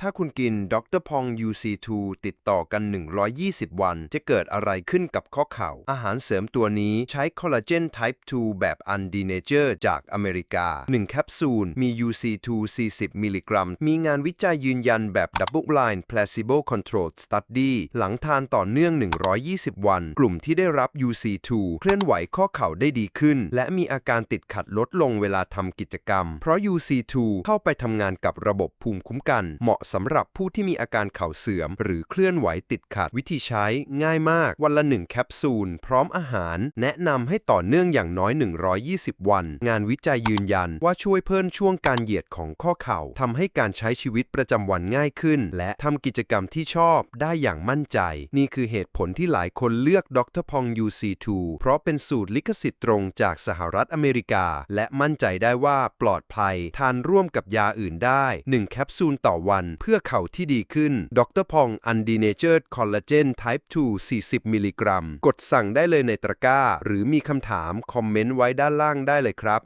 ถ้าคุณกินดรพอง UC2 ติดต่อกัน 120 วัน จะเกิดอะไรขึ้นกับข้อเข่า อาหารเสริมตัวนี้ใช้คอลลาเจน Type 2 แบบ Undenature จากอเมริกา 1 แคปซูล มี UC2 40 มิลลิกรัม มีงานวิจัยยืนยันแบบ Double Blind Placebo Controlled Study หลังทานต่อเนื่อง 120 วัน กลุ่มที่ได้รับ UC2 เคลื่อนไหวข้อเข่าได้ดีขึ้น และมีอาการติดขัดลดลงเวลาทำกิจกรรม เพราะ UC2 เข้าไปทำงานกับระบบภูมิคุ้มกันเหมาะสำหรับผู้ที่มีอาการเข่าเสื่อม หรือเคลื่อนไหวติดขัดวิธีใช้ ง่ายมาก วันละ 1 แคปซูล พร้อมอาหาร แนะนำให้ต่อเนื่องอย่างน้อย 120 วัน งานวิจัยยืนยันว่าช่วยเพิ่มช่วงการเหยียดของข้อเข่าทำให้การใช้ชีวิตประจำวันง่ายขึ้น และทำกิจกรรมที่ชอบได้อย่างมั่นใจ นี่คือเหตุผลที่หลายคนเลือกดรพอง UC2 เพราะเป็นสูตรลิขสิทธิ์ตรงจากสหรัฐอเมริกา และมั่นใจได้ว่าปลอดภัย ทานร่วมกับยาอื่นได้ 1 แคปซูลต่อวันเพื่อเข่าที่ดีขึ้น ดรพองอันดีเนเจอร์คอลลาเจน Type 2 40 มิลลิกรัม กดสั่งได้เลยในตะกร้า หรือมีคำถาม คอมเมนต์ไว้ด้านล่างได้เลยครับ